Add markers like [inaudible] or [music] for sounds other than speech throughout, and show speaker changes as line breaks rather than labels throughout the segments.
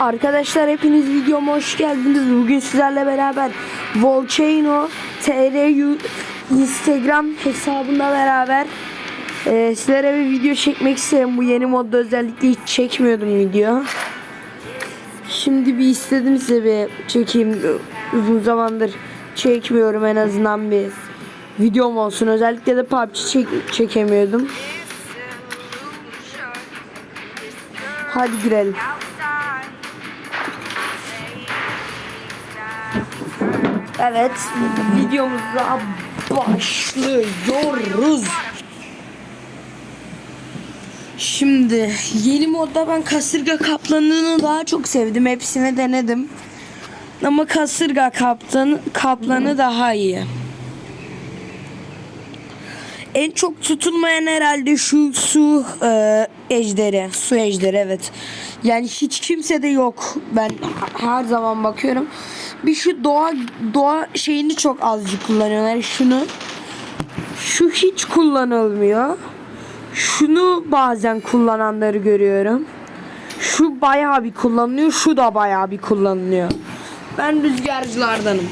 Arkadaşlar hepiniz videoma hoş geldiniz. Bugün sizlerle beraber Volcano TR Instagram hesabında beraber e, sizlere bir video çekmek istedim. Bu yeni modda özellikle hiç çekmiyordum video. Şimdi bir istedim size bir çekeyim. Uzun zamandır çekmiyorum en azından bir videom olsun. Özellikle de PUBG çek çekemiyordum. Hadi girelim. Evet, videomuza başlıyoruz. Şimdi yeni modda ben kasırga kaplanını daha çok sevdim. Hepsini denedim. Ama kasırga kaptan kaplanı daha iyi. En çok tutulmayan herhalde şu su e, ejderi. Su ejderi evet. Yani hiç kimse de yok. Ben her zaman bakıyorum. Bir şu doğa doğa şeyini çok azıcık kullanıyorlar. Şunu şu hiç kullanılmıyor. Şunu bazen kullananları görüyorum. Şu bayağı bir kullanılıyor. Şu da bayağı bir kullanılıyor. Ben rüzgarcılardanım.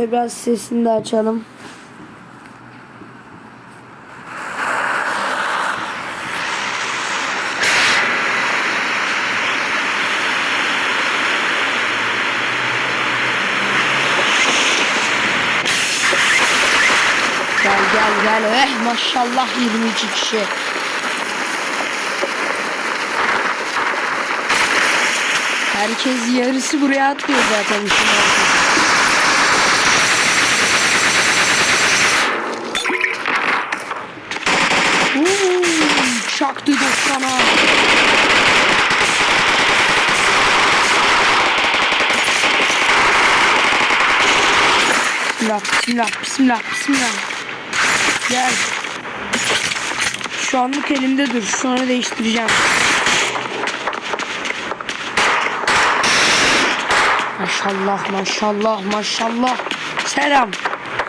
Şöyle biraz sesini de açalım. Gel gel gel. Eh maşallah 22 kişi. Herkes yarısı buraya atlıyor zaten. işin. Dostana. Bismillah, bismillah, bismillah, bismillah. Gel. Şu anlık elimde dur. Sonra değiştireceğim. Maşallah, maşallah, maşallah. Selam.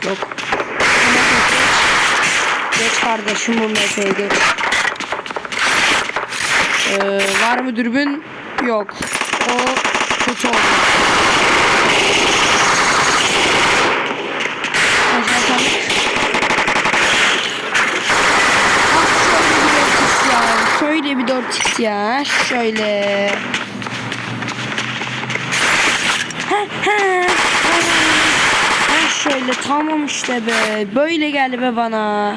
Yok. Geç kardeşim bu mesleğe geç. Ee, var mı dürbün? Yok. O kötü oldu. Şöyle bir 4x ya. Şöyle bir 4x ya. Şöyle. Ha, ha, ha. Şöyle tamam işte be. Böyle gel be bana.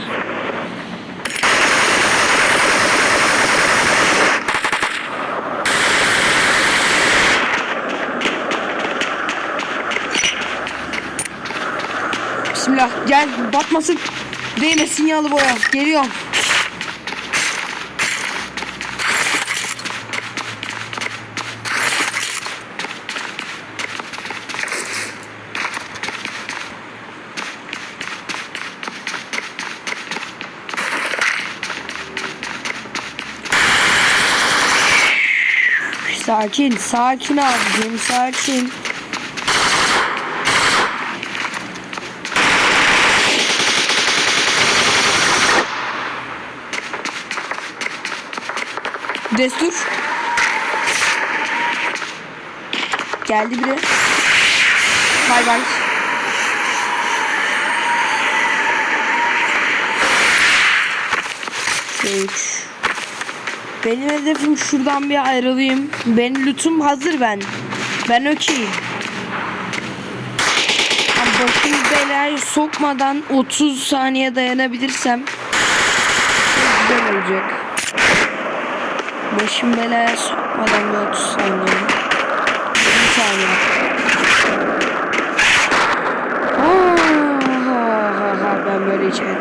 Bismillah gel batmasın. Değmesin yağlı boya. Geliyorum. Sakin, sakin abicim, sakin. Destur. Geldi biri. Bay bay. Üç. Benim hedefim şuradan bir ayrılayım. Benim lootum hazır ben. Ben okeyim. Ama Başım belaya sokmadan 30 saniye dayanabilirsem çok güzel olacak. Başım belaya sokmadan bir 30 saniye. 20 saniye. Ah, ha, ha, ha, ben böyle içerim.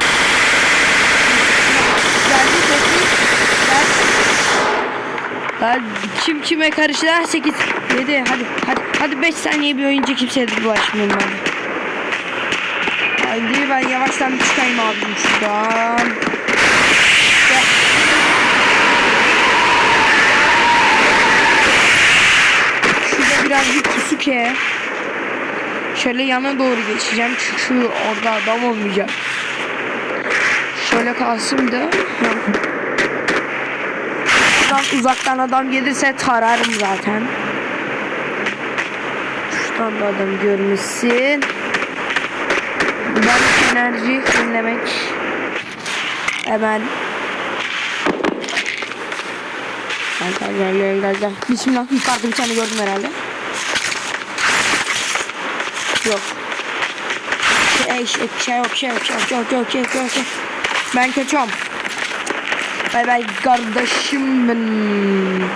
Lan kim kime karıştı? Ha 8, 7, hadi hadi hadi 5 saniye bir oyuncu kimseye bulaşmayayım ben. Haydi ben yavaştan bir çıkayım abim şuradan. Gel. Şurada biraz bir pusuke. Şöyle yana doğru geçeceğim çünkü orada adam olmayacak. Şöyle kalsın da. Şuradan uzaktan adam gelirse tararım zaten. Şuradan da adam görmüşsün. Ben enerji dinlemek. Hemen. Gel gel gel gel gel. Bismillah yukarıda bir tane gördüm herhalde. Yok. Şey, şey, şey yok, şey yok, şey yok, yok, yok, yok, yok, yok. Ben kaçıyorum. Bay bay kardeşim benim.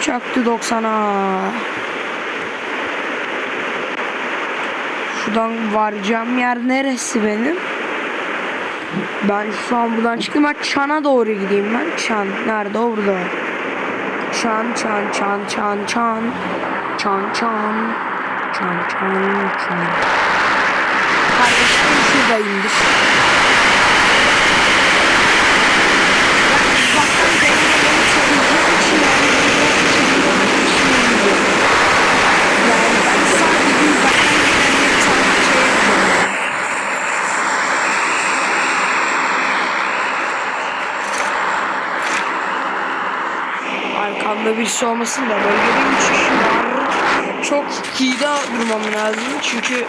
Çaktı 90'a. Şuradan varacağım yer neresi benim? Ben şu an buradan çıktım. Ben Çan'a doğru gideyim ben. Çan. Nerede? Orada. Çan, çan, çan, çan, çan. Çan, çan. Çan, çan, çan. Kardeşim şuradayımdır. Yani uzaktan denemeleri çevirdiğim için yani çevirdiğim için iyiydi. Yani ben sadece uzaktan denemeleri çevirdiğim şey yapıyorum. Arkamda birisi olmasın da bölgede 3 kişi var. Çok de durmam lazım çünkü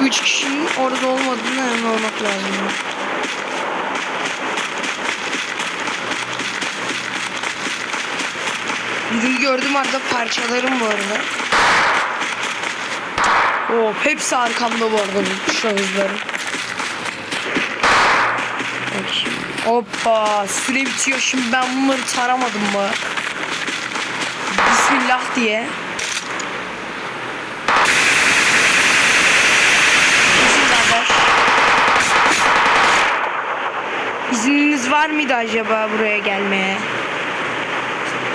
3 kişinin orada olmadığını emin olmak lazım. Birini gördüm arada parçalarım bu arada. Oh, hepsi arkamda bu arada bu şahısların. Hoppa süre bitiyor şimdi ben bunları taramadım mı? Bismillah diye. Bismillah der. İzniniz var mıydı acaba buraya gelmeye?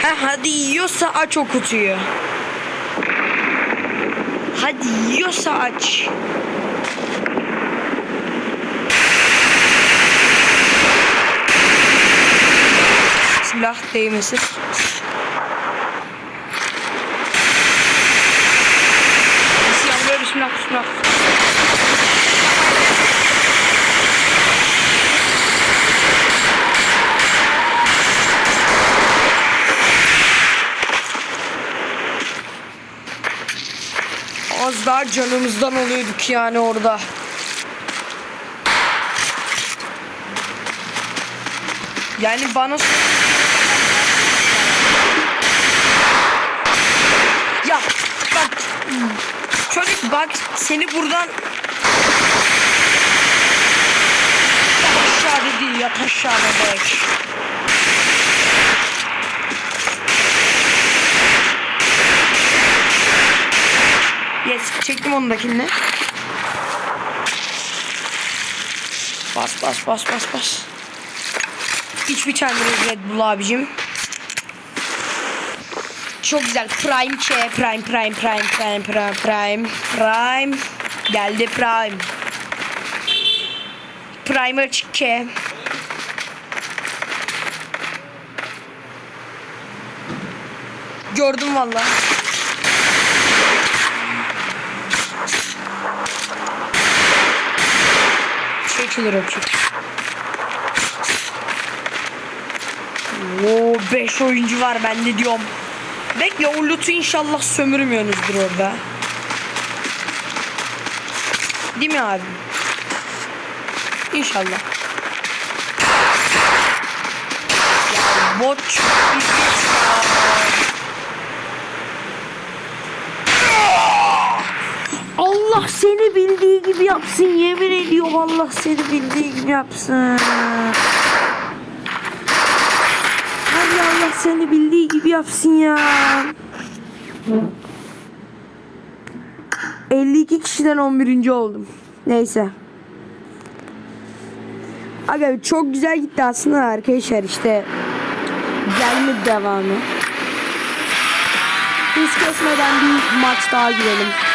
Ha hadi yiyorsa aç o kutuyu. Hadi yiyorsa aç. Bismillah değmesin. Bismillah bismillah bismillah. Daha canımızdan oluyorduk yani orada. Yani bana Ya bak çocuk bak seni buradan aşağı dedi yat aşağı bebek. Çektim ondakini. Bas bas bas bas bas. Hiç biçemiyoruz Red Bull abicim. Çok güzel. Prime Ç. Prime prime prime prime prime prime. Prime. Geldi prime. Primer Ç. Gördüm vallahi. 2 lira. Oo 5 oyuncu var ben de diyorum. Bekle o loot'u inşallah sömürmüyorsunuzdur orada. Değil mi abi? İnşallah. Ya bot çok seni bildiği gibi yapsın yemin ediyorum Allah seni bildiği gibi yapsın. Hadi Allah seni bildiği gibi yapsın ya. 52 kişiden 11. oldum. Neyse. Aga çok güzel gitti aslında arkadaşlar işte. Gelmedi devamı. Hız kesmeden bir maç daha girelim.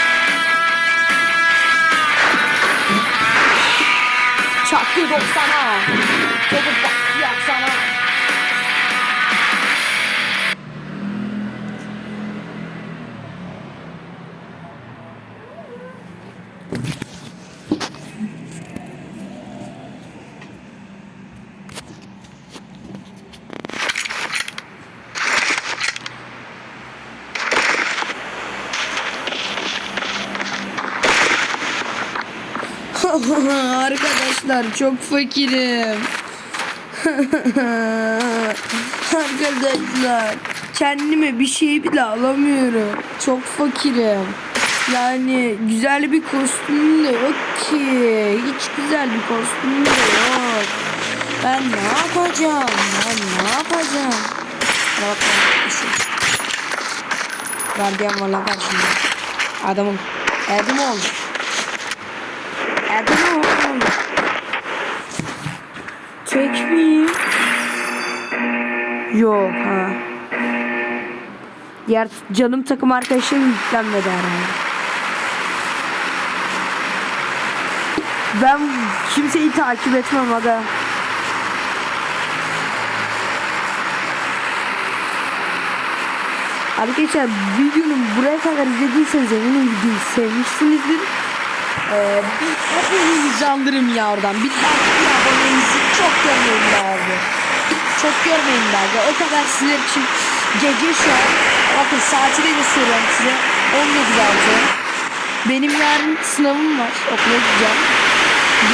뜨겁잖아 조금밖 약잖아 harika. Arkadaşlar çok fakirim. [laughs] Arkadaşlar kendime bir şey bile alamıyorum. Çok fakirim. Yani güzel bir kostümüm de yok ki. Hiç güzel bir kostümüm de yok. Ben ne yapacağım? Ben ne yapacağım? Bak. Şu. Gardiyan var lan karşımda. Adamım. Erdim oldu. Erdim oldu. Tek mi? Yok ha. Diğer canım takım arkadaşım yüklenmedi herhalde. Ben kimseyi takip etmem aga. Arkadaşlar videonun buraya kadar izlediyseniz eminim videoyu sevmişsinizdir. Ee, bir hepinizi andırım ya oradan. Bir like bir abonenizi çok görmeyin be. Çok görmeyin be. O kadar sizler için gece şu an. Bakın saati de gösteriyorum size. 19.6. Benim yarın sınavım var. Okula gideceğim.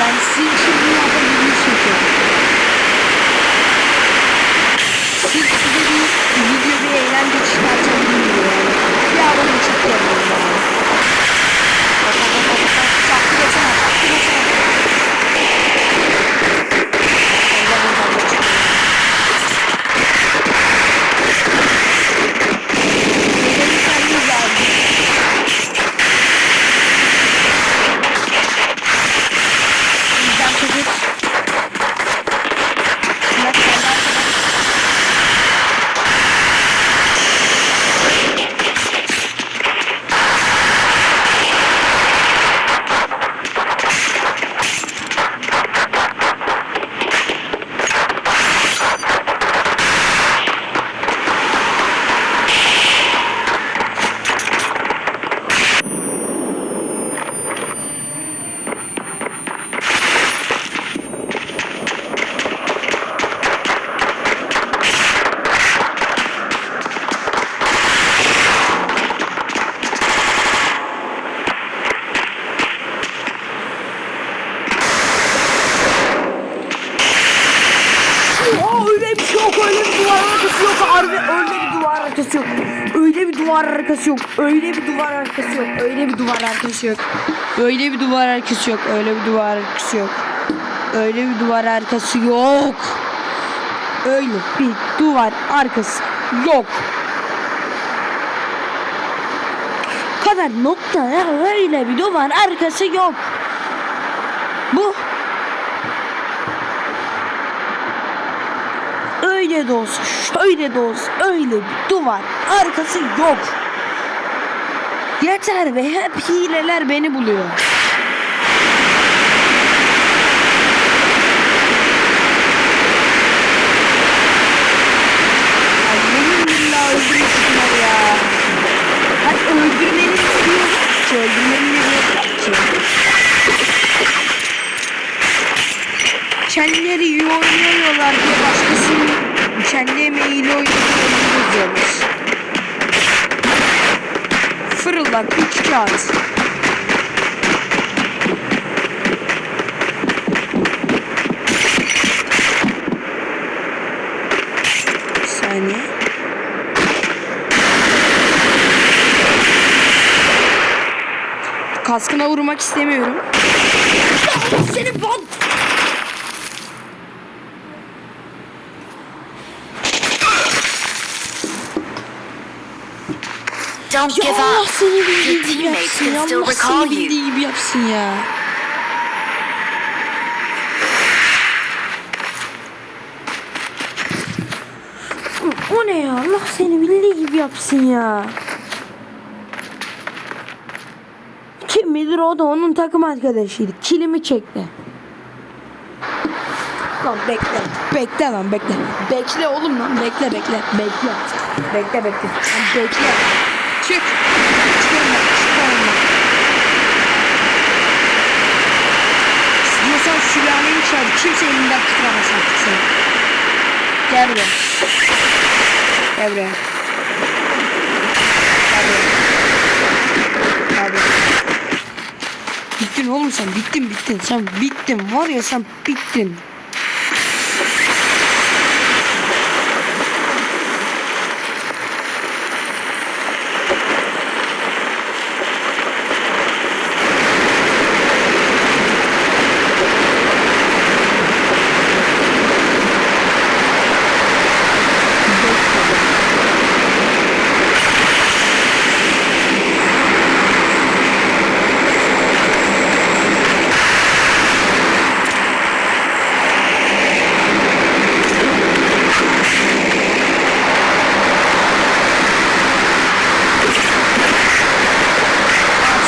Yani sizin için bunu yapabildiğiniz çekiyorum. Sırf size bir video bir eğlence çıkartabildim diye yani. Bir abone çok görmeyin be abi. Bak bak bak bak bak. Çaktı desene. Çaktı desene. Allah Allah Allah. Benim kendimiz lazım. Bizden çocuk. Bak sen de arkadaş. Aa, öyle bir şey yok öyle bir duvar arkası yok harbi öyle bir duvar arkası yok öyle bir duvar arkası yok. Öyle bir duvar arkası yok. Öyle bir duvar arkası yok. Öyle bir duvar arkası yok. Öyle bir duvar arkası yok. Öyle bir duvar arkası yok. Öyle bir duvar arkası yok. Kadar nokta öyle bir duvar arkası yok. Bu öyle de olsa şöyle de olsa öyle bir duvar arkası yok. Yeter be hep hileler beni buluyor. öldürmeni istiyorum. Öldürmeni istiyorum. Çenleri iyi oynuyorlar diye başkasının kendi emeğiyle oynadığını yazıyormuş. Fırıldak 3 kağıt. Kaskına vurmak istemiyorum.
Don't
ya
give şey
Allah
up.
seni bildiği gibi yapsın. Ya Allah seni bildiği gibi yapsın ya. O ne ya? Allah seni bildiği gibi yapsın ya. Kim bilir o da onun takım arkadaşıydı. Kilimi çekti. Lan bekle. Bekle lan bekle. Bekle oğlum lan. Bekle bekle. Bekle. Bekle bekle. Lan bekle. Çık. Çık önüne. Çık önüne. İstiyorsan sülaleni çağır. Kimse elinden tutamaz artık seni. Gel buraya. Gel buraya. Gel buraya. Bittin oğlum sen bittin bittin sen bittin var ya sen bittin.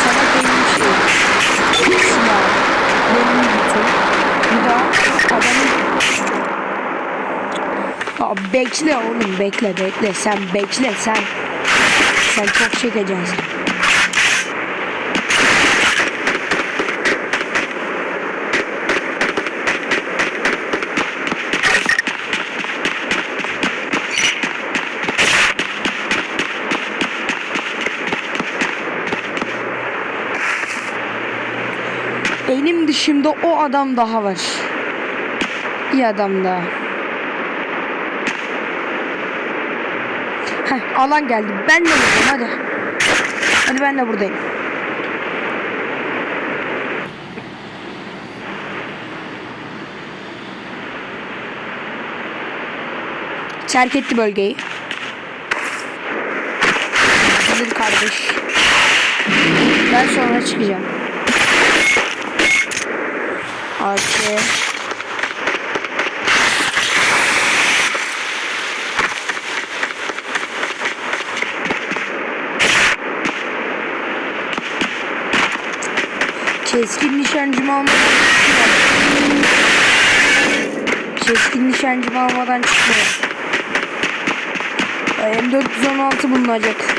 Sana benim şey. Silah. Benim bütün. Bir daha adamın Bekle oğlum bekle bekle sen bekle sen sen çok çekeceksin. Benim dışımda o adam daha var. İyi adam daha. Heh, alan geldi. Ben de buradayım hadi. Hadi ben de buradayım. Terk etti bölgeyi. Bizim kardeş. Ben sonra çıkacağım. Artı. Keskin nişancımı almadan çıkmıyorum. Keskin nişancımı almadan çıkmıyorum. M416 bulunacak.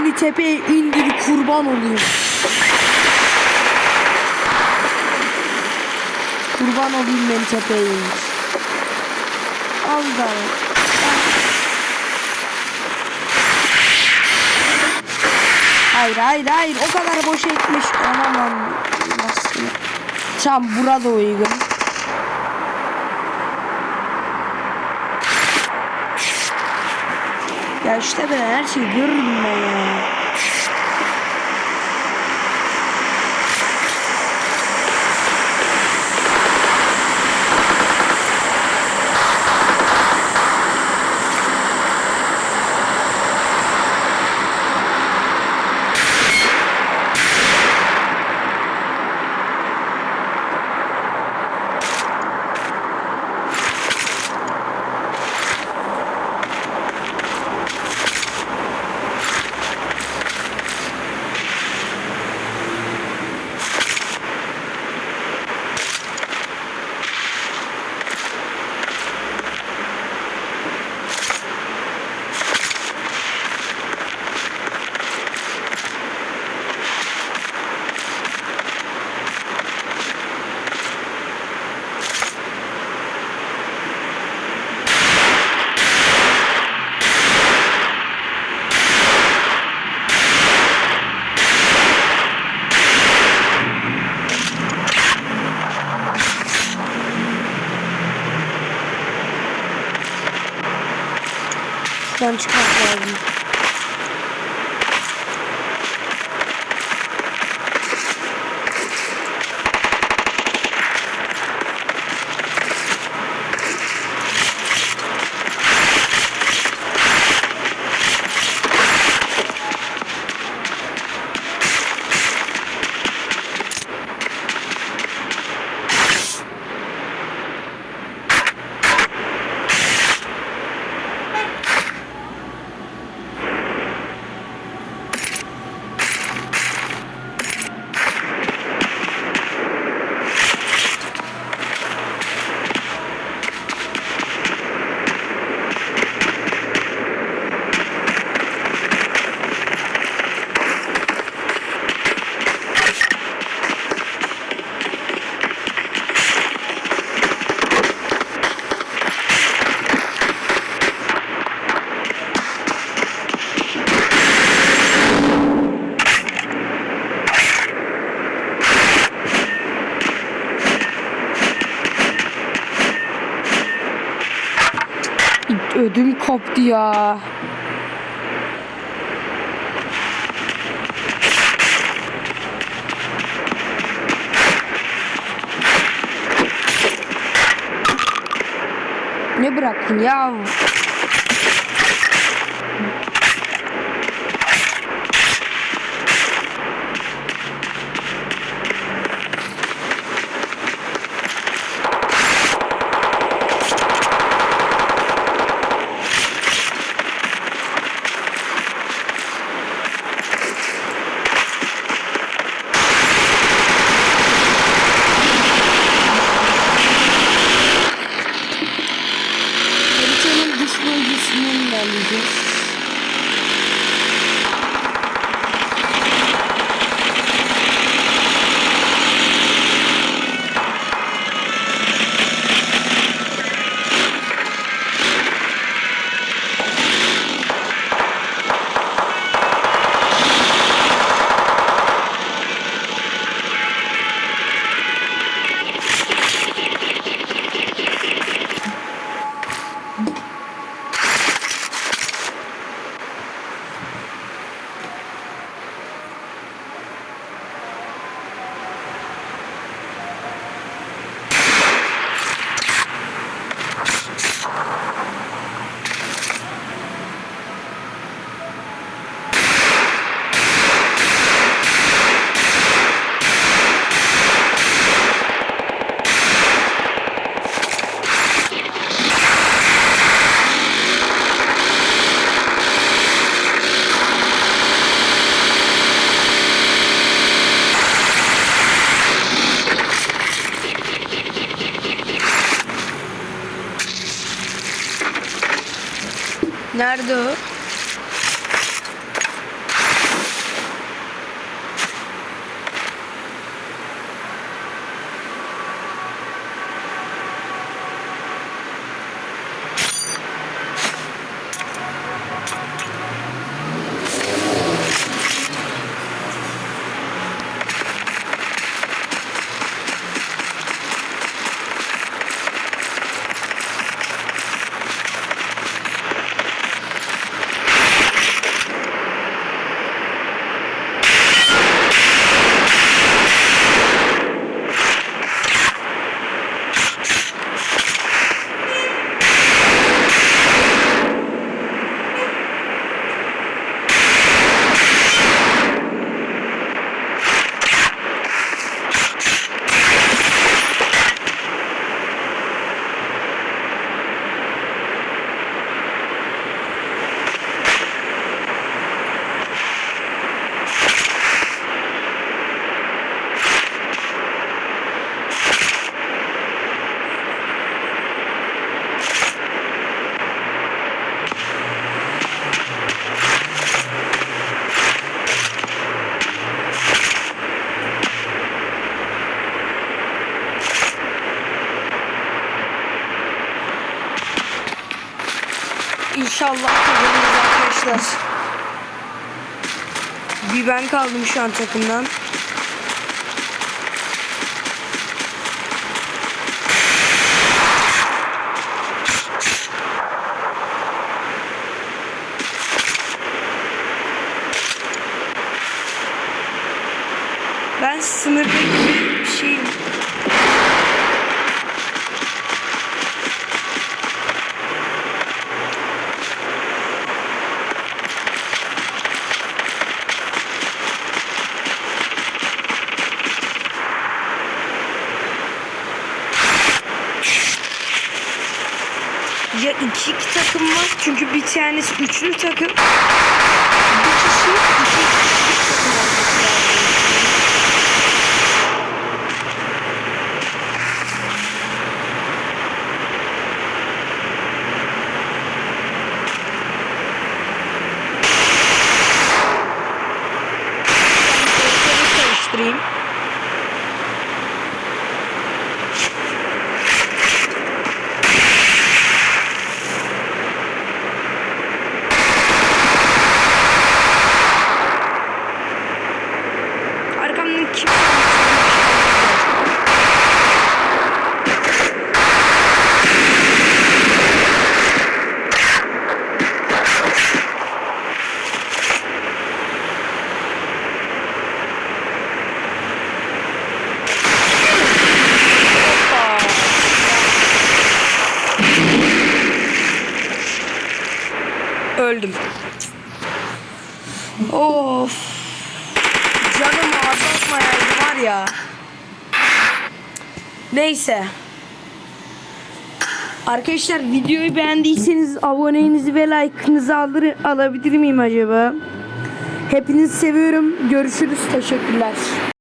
Beni tepeye indir kurban olayım. Kurban olayım beni tepeye indir. Al da. Hayır hayır hayır o kadar boş etmiş. Aman nasıl? Tam burada uygun. Ya işte ben her şeyi görürüm ben ya. Buradan çıkmak lazım. Koptu ya. Ne bıraktın ya? Ben kaldım şu an takımdan. ya iki, iki takım var çünkü bir tanesi üçlü takım. Bir kişi iki kişilik takım olması lazım. Ben ortalığı karıştırayım. Arkamdan kim? Öldüm. Of. Canım azaltmayaydı var ya. Neyse. Arkadaşlar videoyu beğendiyseniz abonenizi ve like'ınızı alır, alabilir miyim acaba? Hepinizi seviyorum. Görüşürüz. Teşekkürler.